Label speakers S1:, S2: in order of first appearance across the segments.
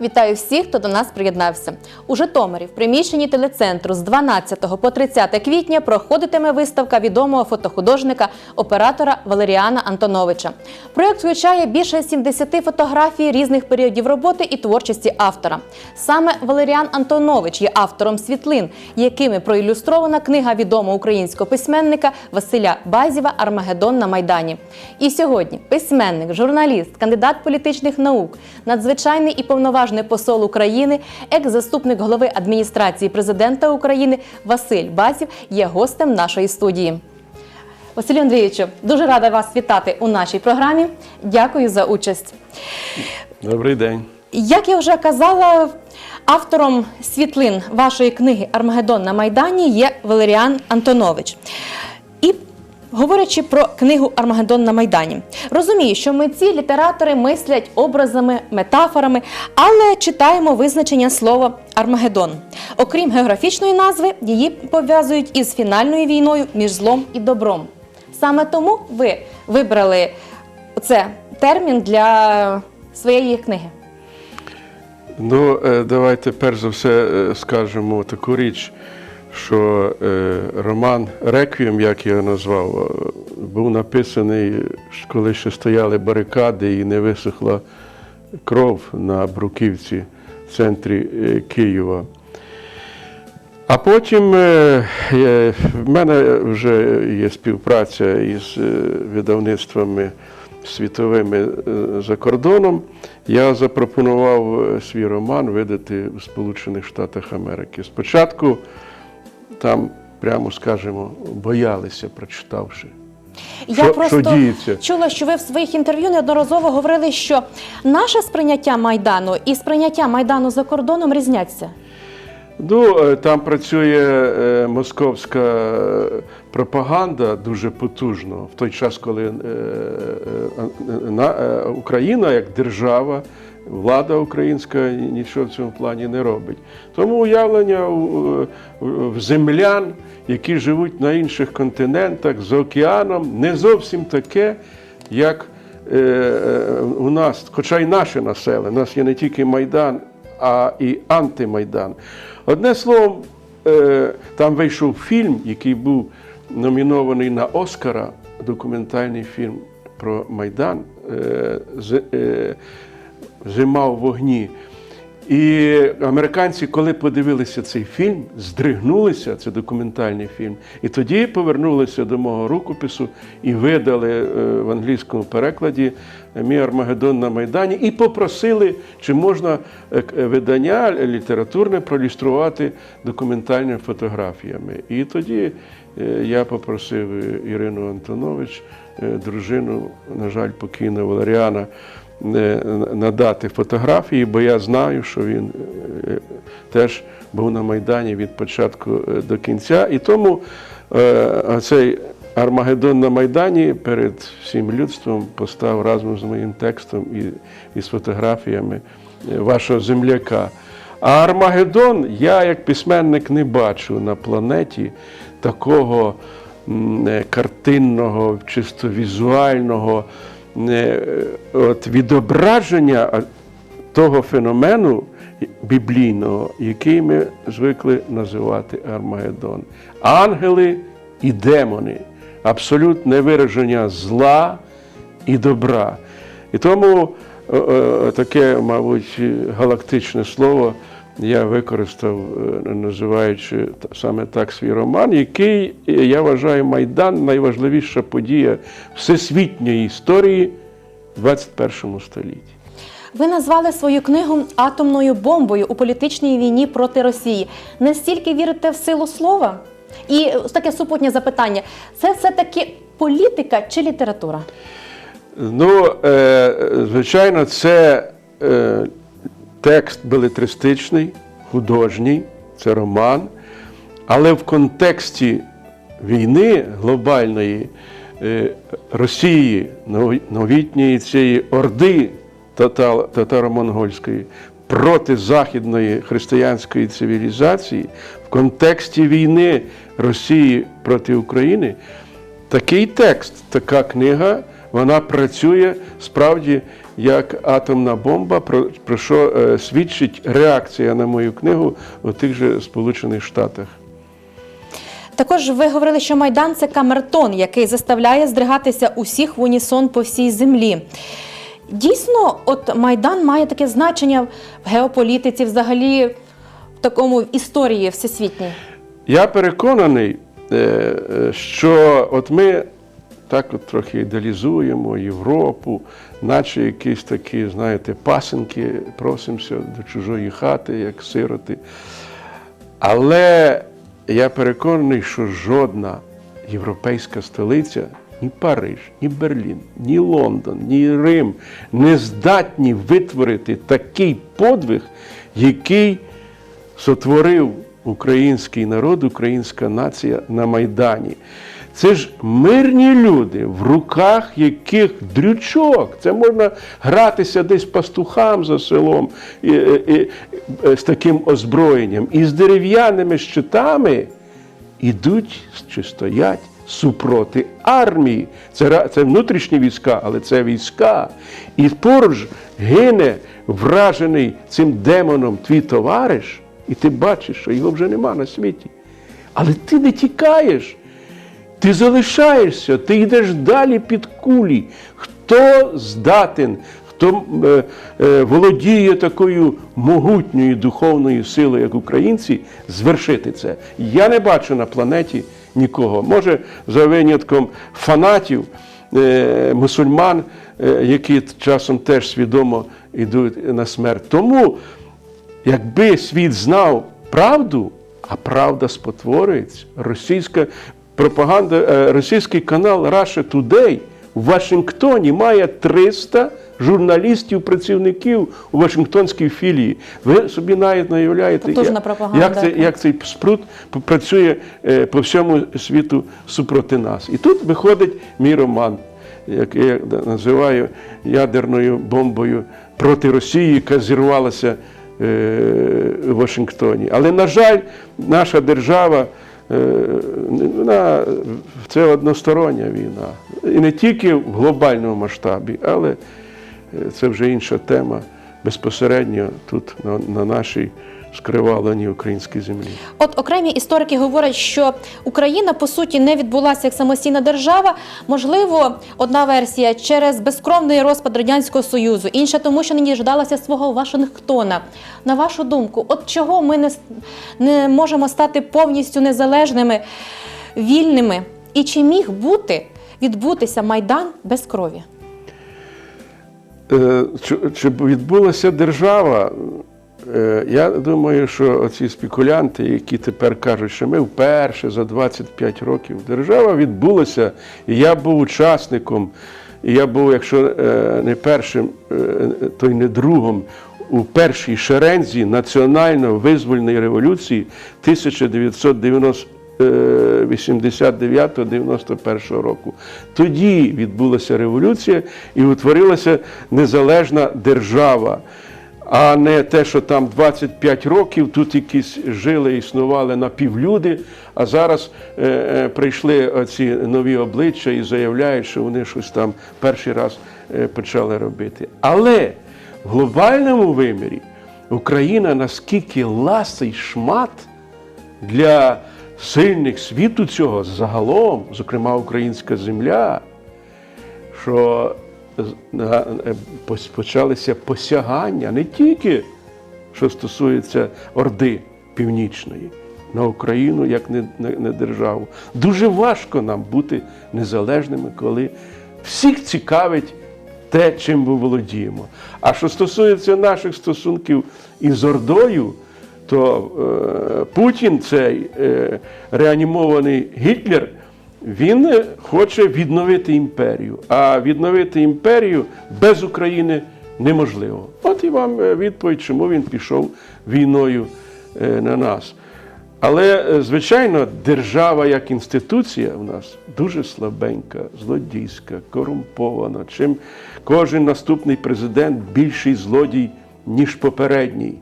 S1: Вітаю всіх, хто до нас приєднався. У Житомирі в приміщенні телецентру з 12 по 30 квітня проходитиме виставка відомого фотохудожника, оператора Валеріана Антоновича. Проєкт включає більше 70 фотографій різних періодів роботи і творчості автора. Саме Валеріан Антонович є автором світлин, якими проілюстрована книга відомого українського письменника Василя Базєва Армагеддон на Майдані. І сьогодні письменник, журналіст, кандидат політичних наук, надзвичайний і повноважний посол України, екс-заступник голови адміністрації президента України Василь Базів є гостем нашої студії. Василю Андрійовичу, дуже рада вас вітати у нашій програмі. Дякую за участь.
S2: Добрий день.
S1: Як я вже казала, автором світлин вашої книги Армагеддон на Майдані є Валеріан Антонович. І говорячи про книгу Армагеддон на Майдані, розумію, що митці, літератори мислять образами, метафорами, але читаємо визначення слова Армагеддон. Окрім географічної назви, її пов'язують із фінальною війною між злом і добром. Саме тому ви вибрали це термін для своєї книги.
S2: Ну, е, давайте перш за все е, скажемо таку річ, що е, роман Реквієм, як я його назвав, е, був написаний, коли ще стояли барикади і не висохла кров на Бруківці в центрі е, Києва. А потім в мене вже є співпраця із видавництвами світовими за кордоном. Я запропонував свій роман видати в Сполучених Штатах Америки. Спочатку там, прямо скажемо, боялися, прочитавши.
S1: Я
S2: Що-
S1: просто
S2: що діється?
S1: чула, що ви в своїх інтерв'ю неодноразово говорили, що наше сприйняття майдану і сприйняття майдану за кордоном різняться.
S2: Ну, е, там працює е, московська е, пропаганда дуже потужно в той час, коли е, е, на- е, Україна як держава, влада українська нічого в цьому плані не робить. Тому уявлення в землян, які живуть на інших континентах за океаном, не зовсім таке, як е, е, у нас, хоча й наше населення, у нас є не тільки Майдан, а і антимайдан. Одне словом, е, там вийшов фільм, який був номінований на Оскара, документальний фільм про Майдан з- Зима в вогні. І американці, коли подивилися цей фільм, здригнулися, це документальний фільм, і тоді повернулися до мого рукопису і видали е, в англійському перекладі Мій Армагеддон на Майдані і попросили, чи можна е, видання літературне проілюструвати документальними фотографіями. І тоді е, я попросив е, Ірину Антонович, е, дружину, на жаль, покійного Валеріана, е, надати фотографії, бо я знаю, що він е, теж був на Майдані від початку е, до кінця. І тому е, цей Армагеддон на Майдані перед всім людством постав разом з моїм текстом і, і з фотографіями вашого земляка. А Армагеддон я як письменник не бачу на планеті такого картинного, чисто візуального от відображення того феномену біблійного, який ми звикли називати Армагеддон. Ангели і демони, абсолютне вираження зла і добра. І тому е, е, таке, мабуть, галактичне слово я використав, е, називаючи саме так свій роман, який, е, я вважаю, Майдан найважливіша подія всесвітньої історії в 21 столітті.
S1: Ви назвали свою книгу атомною бомбою у політичній війні проти Росії. Настільки вірите в силу слова? І таке супутнє запитання: це все-таки політика чи література?
S2: Ну, е, звичайно, це текст белетристичний, художній, це роман, але в контексті війни глобальної е, Росії, новітньої цієї орди татаро-монгольської проти західної християнської цивілізації, в контексті війни Росії проти України, такий текст, така книга вона працює справді як атомна бомба, про, що е, свідчить реакція на мою книгу у тих же Сполучених Штатах.
S1: Також ви говорили, що Майдан це камертон, який заставляє здригатися усіх в унісон по всій землі. Дійсно, от Майдан має таке значення в геополітиці, взагалі в такому в історії всесвітній.
S2: Я переконаний, е, е, що от ми так от трохи ідеалізуємо Європу, наче якісь такі, знаєте, пасенки, просимося до чужої хати, як сироти. Але я переконаний, що жодна європейська столиця, ні Париж, ні Берлін, ні Лондон, ні Рим не здатні витворити такий подвиг, який сотворив український народ, українська нація на Майдані. Це ж мирні люди, в руках яких дрючок. Це можна гратися десь пастухам за селом і, і, і, е, з таким озброєнням. І з дерев'яними щитами ідуть чи стоять супроти армії. Це, це внутрішні війська, але це війська. І поруч гине вражений цим демоном твій товариш, і ти бачиш, що його вже нема на світі. Але ти не тікаєш. Ти залишаєшся, ти йдеш далі під кулі. Хто здатен, хто е, е, володіє такою могутньою духовною силою, як українці, звершити це? Я не бачу на планеті нікого. Може, за винятком фанатів, е, мусульман, е, які часом теж свідомо йдуть на смерть. Тому Якби світ знав правду, а правда спотворюється, російська пропаганда, е, російський канал Russia Today у Вашингтоні має 300 журналістів, працівників у Вашингтонській філії. Ви собі навіть не уявляєте, як-
S1: пропаганда,
S2: як, це, як цей спрут працює е, по всьому світу супроти нас. І тут виходить мій роман, який я називаю ядерною бомбою проти Росії, яка зірвалася е, у Вашингтоні. Але, на жаль, наша держава. Е, Вона, це одностороння війна. І не тільки в глобальному масштабі, але е, це вже інша тема безпосередньо тут, на, на нашій скриваленій українській землі.
S1: От окремі історики говорять, що Україна по суті не відбулася як самостійна держава. Можливо, одна версія через безкровний розпад радянського союзу, інша тому, що не діждалася свого Вашингтона. На вашу думку, от чого ми не, не можемо стати повністю незалежними, вільними? І чи міг бути відбутися майдан без крові?
S2: Е, чи відбулася держава? Е, Я думаю, що оці спекулянти, які тепер кажуть, що ми вперше за 25 років держава відбулася, і я був учасником, і я був, якщо е, не першим, е, то й не другом. У першій шерензі національно-визвольної революції 1990 89-91 року. Тоді відбулася революція і утворилася незалежна держава. А не те, що там 25 років тут якісь жили, існували напівлюди, а зараз е, е, прийшли оці нові обличчя і заявляють, що вони щось там перший раз е, почали робити. Але в глобальному вимірі Україна наскільки ласий шмат для сильних світу цього загалом, зокрема українська земля, що почалися посягання не тільки що стосується Орди Північної, на Україну як не, не, не державу. Дуже важко нам бути незалежними, коли всіх цікавить те, чим ми володіємо. А що стосується наших стосунків із Ордою, то е, Путін, цей е, реанімований Гітлер, він е, хоче відновити імперію. А відновити імперію без України неможливо. От і вам е, відповідь, чому він пішов війною е, на нас. Але, звичайно, держава як інституція в нас дуже слабенька, злодійська, корумпована. Чим кожен наступний президент більший злодій, ніж попередній.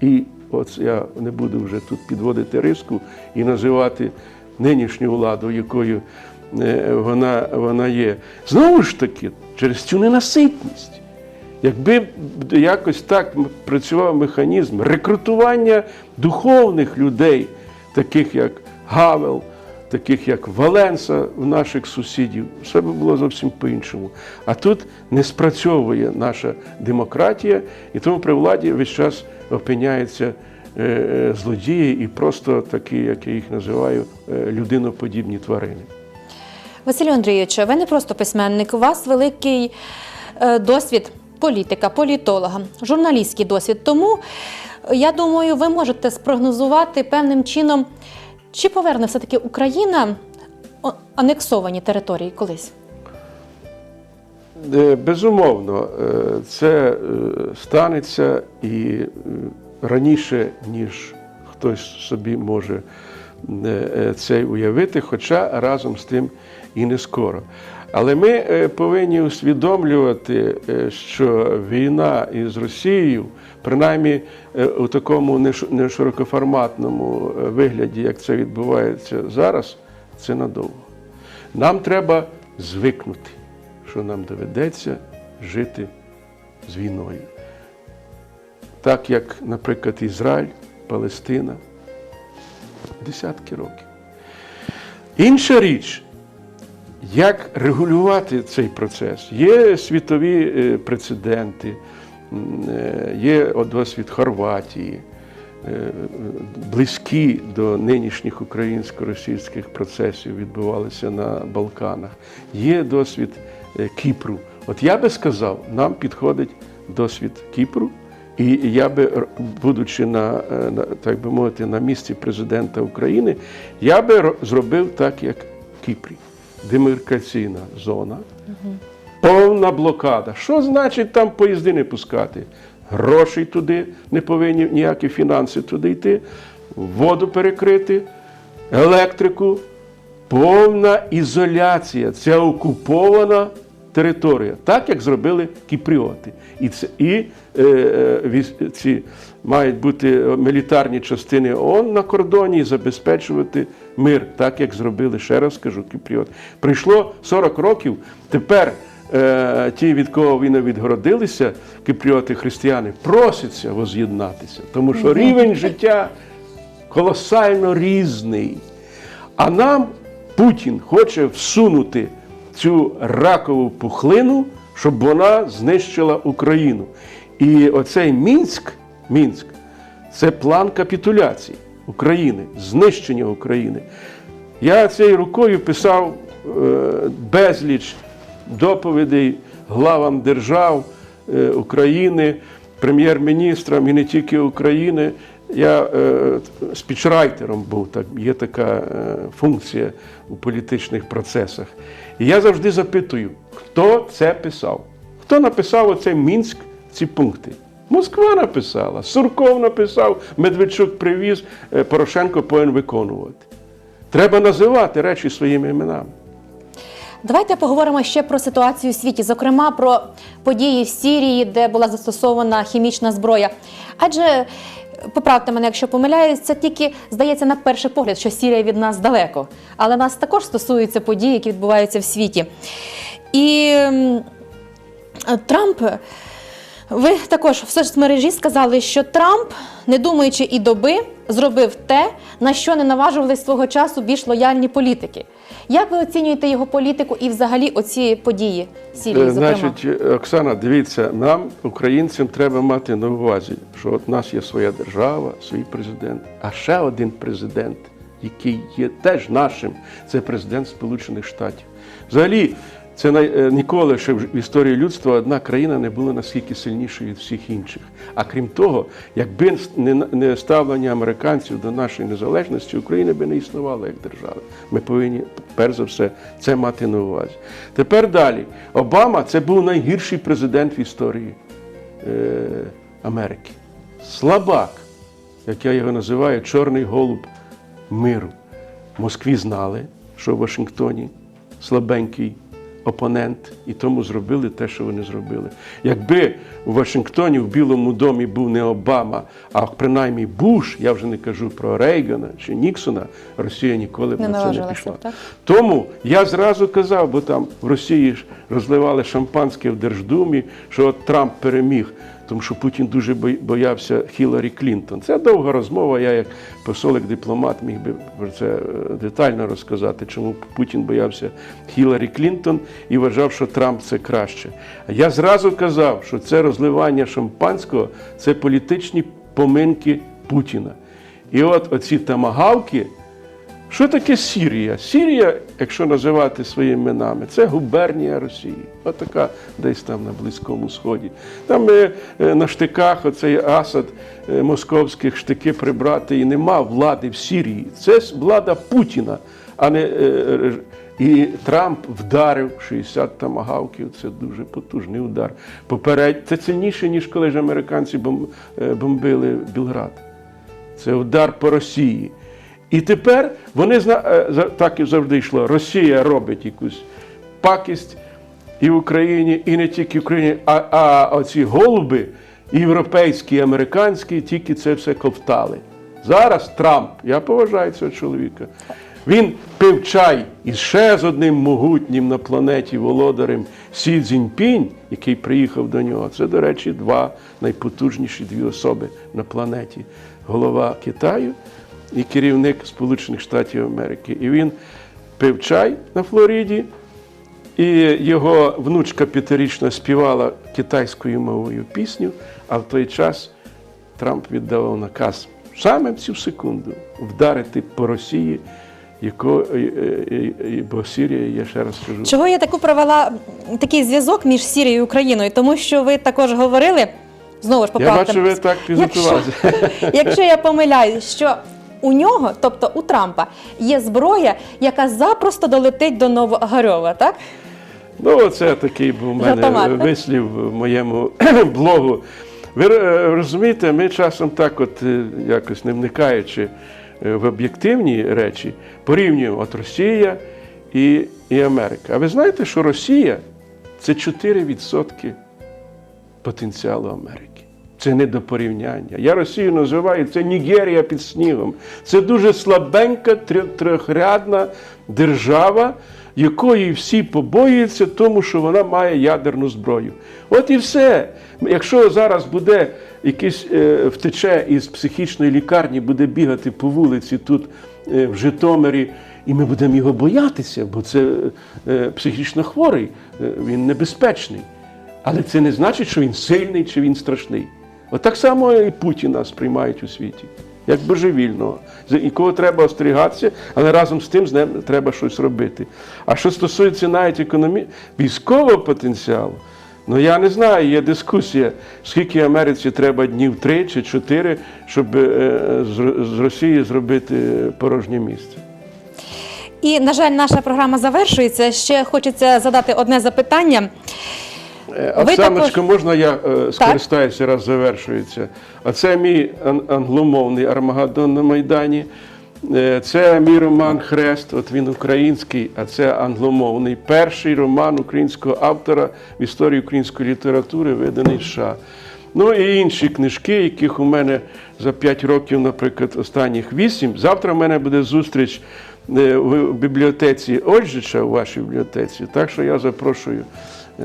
S2: І от я не буду вже тут підводити риску і називати нинішню владу, якою е, вона, вона є. Знову ж таки, через цю ненаситність. Якби якось так працював механізм рекрутування духовних людей, таких як Гавел, таких як Валенса, в наших сусідів, все би було зовсім по-іншому. А тут не спрацьовує наша демократія, і тому при владі весь час опиняються е, злодії і просто такі, як я їх називаю, е, людиноподібні тварини.
S1: Василю Андрійовичу, ви не просто письменник, у вас великий е, досвід політика, політолога, журналістський досвід. Тому е, я думаю, ви можете спрогнозувати певним чином, чи поверне все-таки Україна анексовані території колись.
S2: Е, Безумовно, е, це е, станеться і е, раніше, ніж хтось собі може е, е, це уявити, хоча разом з тим і не скоро. Але ми е, повинні усвідомлювати, що війна із Росією, принаймні у такому не широкоформатному е, вигляді, як це відбувається зараз, це надовго. Нам треба звикнути, що нам доведеться жити з війною. Так як, наприклад, Ізраїль, Палестина десятки років. Інша річ, як регулювати цей процес? Є світові е, прецеденти, е, є досвід Хорватії, е, близькі до нинішніх українсько-російських процесів відбувалися на Балканах. Є досвід Кіпру. От я би сказав, нам підходить досвід Кіпру. І я би, будучи на, е, на так би мовити, на місці президента України, я би зробив так, як в Кіпрі. Демаркаційна зона, повна блокада. Що значить там поїзди не пускати? Грошей туди не повинні ніякі фінанси туди йти, воду перекрити, електрику, повна ізоляція. Це окупована територія, так як зробили кіпріоти. І, це, і е, е, ці мають бути мілітарні частини ООН на кордоні і забезпечувати мир, так як зробили, ще раз скажу, кіпріоти. Прийшло 40 років, тепер е, ті, від кого вони відгородилися, кіпріоти християни, просяться воз'єднатися, тому що рівень життя колосально різний. А нам Путін хоче всунути цю ракову пухлину, щоб вона знищила Україну. І оцей Мінськ, Мінськ це план капітуляції України, знищення України. Я цією рукою писав е, безліч доповідей главам держав е, України, прем'єр-міністрам і не тільки України. Я е, спічрайтером був, так, є така е, функція у політичних процесах. І я завжди запитую, хто це писав? Хто написав оцей Мінськ, ці пункти? Москва написала, Сурков написав, Медведчук привіз, е, Порошенко повинен виконувати. Треба називати речі своїми іменами.
S1: Давайте поговоримо ще про ситуацію у світі, зокрема про події в Сірії, де була застосована хімічна зброя. Адже поправте мене, якщо помиляюсь, це тільки здається на перший погляд, що Сірія від нас далеко. Але нас також стосуються події, які відбуваються в світі. І Трамп. Ви також в соцмережі сказали, що Трамп, не думаючи і доби, зробив те, на що не наважувались свого часу більш лояльні політики. Як ви оцінюєте його політику і взагалі оці події в Сірії,
S2: Е,
S1: зокрема?
S2: Значить, е, Оксана, дивіться, нам, українцям, треба мати на увазі, що от у нас є своя держава, свій президент, а ще один президент, який є теж нашим, це президент Сполучених Штатів. Взагалі, це най- е, ніколи ще в історії людства одна країна не була наскільки сильнішою від всіх інших. А крім того, якби не ставлення американців до нашої незалежності, Україна би не існувала як держава. Ми повинні, перш за все, це мати на увазі. Тепер далі. Обама це був найгірший президент в історії е, Америки. Слабак, як я його називаю, чорний голуб миру. В Москві знали, що в Вашингтоні слабенький опонент, і тому зробили те, що вони зробили. Якби у Вашингтоні в Білому домі був не Обама, а принаймні Буш, я вже не кажу про Рейгана чи Ніксона, Росія ніколи б
S1: Не
S2: на це не пішла.
S1: так?
S2: Тому я зразу казав, бо там в Росії ж розливали шампанське в Держдумі, що от Трамп переміг, тому що Путін дуже боявся Хіларі Клінтон. Це довга розмова. Я як посол, як дипломат міг би про це е, детально розказати, чому Путін боявся Хіларі Клінтон і вважав, що Трамп це краще. А я зразу казав, що це розливання шампанського це політичні поминки Путіна. І от оці тамагавки. Що таке Сірія? Сірія, якщо називати своїми іменами, це губернія Росії. Отака десь там на Близькому Сході. Там е, е, на штиках оцей Асад е, московських штики прибрати і нема влади в Сірії. Це влада Путіна, а не і Трамп вдарив 60 тамагавків. Це дуже потужний удар. Поперед це сильніше, ніж коли ж американці бомбили Білград. Це удар по Росії. І тепер вони е, так і завжди йшло. Росія робить якусь пакість і в Україні, і не тільки в Україні, а, а оці голуби, європейські, американські, тільки це все ковтали. Зараз Трамп, я поважаю цього чоловіка. Він пив чай із ще з одним могутнім на планеті володарем Сі Цзіньпінь, який приїхав до нього. Це, до речі, два найпотужніші дві особи на планеті: голова Китаю і керівник Сполучених Штатів Америки. І він пив чай на Флориді, і його внучка п'ятирічна співала китайською мовою пісню, а в той час Трамп віддавав наказ саме в цю секунду вдарити по Росії, яко, е, е, е, бо Сирія, я ще раз кажу,
S1: Чого я таку провела такий зв'язок між Сірією і Україною? Тому що ви також говорили, знову ж
S2: я
S1: поправте.
S2: бачу, ви так підготувалися.
S1: Якщо, якщо я помиляюсь, що у нього, тобто у Трампа, є зброя, яка запросто долетить до Новогарьова, так?
S2: Ну, це такий був у мене вислів в моєму блогу. Ви е, розумієте, ми часом так, от е, якось не вникаючи е, в об'єктивні речі, порівнюємо от Росія і, і Америка. А ви знаєте, що Росія це 4% потенціалу Америки. Це не до порівняння. Я Росію називаю це Нігерія під снігом. Це дуже слабенька трьох- трьохрядна держава, якої всі побоюються, тому що вона має ядерну зброю. От і все. Якщо зараз буде якийсь е, втече із психічної лікарні, буде бігати по вулиці тут е, в Житомирі, і ми будемо його боятися, бо це е, психічно хворий, е, він небезпечний. Але це не значить, що він сильний чи він страшний. От так само і Путіна сприймають у світі, як божевільного, за якого треба остерігатися, але разом з тим з ним треба щось робити. А що стосується навіть економі... військового потенціалу, ну я не знаю, є дискусія, скільки Америці треба днів три чи чотири, щоб е, з Росії зробити порожнє місце.
S1: І, на жаль, наша програма завершується. Ще хочеться задати одне запитання.
S2: Е, Оксаночко,
S1: також-
S2: можна я е, скористаюся, раз завершується. А це мій ан- англомовний Армагеддон на Майдані. Е, Це мій роман Хрест, от він український, а це англомовний. Перший роман українського автора в історії української літератури, виданий США. Ну і інші книжки, яких у мене за 5 років, наприклад, останніх 8. Завтра в мене буде зустріч е, в бібліотеці Ольжича, у вашій бібліотеці. Так що я запрошую е,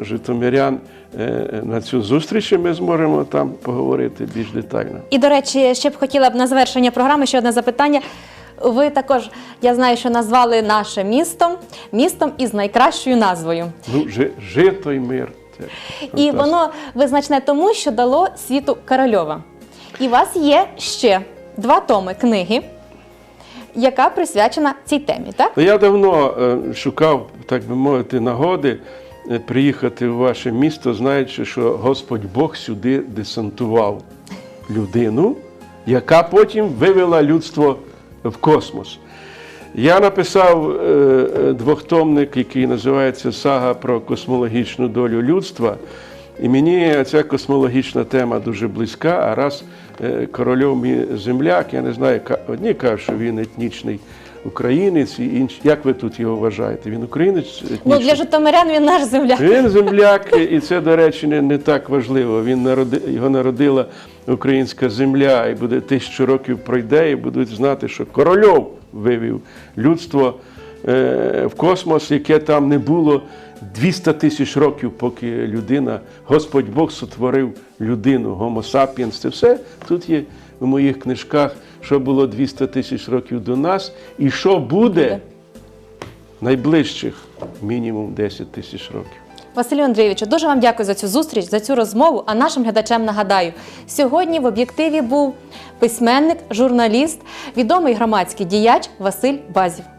S2: житомирян е, на цю зустріч, і ми зможемо там поговорити більш детально.
S1: І, до речі, ще б хотіла б на завершення програми ще одне запитання. Ви також, я знаю, що назвали наше місто містом із найкращою назвою.
S2: Ну, жи- жито й мир. Це
S1: І воно визначне тому, що дало світу Корольова. І у вас є ще два томи книги, яка присвячена цій темі, так?
S2: Ну, Я давно е, шукав, так би мовити, нагоди е, приїхати в ваше місто, знаючи, що Господь Бог сюди десантував людину, яка потім вивела людство в космос. Я написав е, двохтомник, який називається Сага про космологічну долю людства. І мені ця космологічна тема дуже близька, а раз е, корольов мій земляк. Я не знаю, одні кажуть, що він етнічний українець, і інші. Як ви тут його вважаєте? Він українець етнічний?
S1: Ну для житомирян він наш земляк.
S2: Він земляк, і це, до речі, не, не так важливо. Він народи, його народила українська земля, і буде тисячу років пройде, і будуть знати, що корольов вивів людство е, в космос, яке там не було 200 тисяч років, поки людина, Господь Бог сотворив людину, Homo sapiens. Це все тут є у моїх книжках, що було 200 тисяч років до нас, і що
S1: Буде.
S2: найближчих мінімум 10 тисяч років.
S1: Василю Андрійовичу, дуже вам дякую за цю зустріч, за цю розмову. А нашим глядачам нагадаю, сьогодні в об'єктиві був письменник, журналіст, відомий громадський діяч Василь Базів.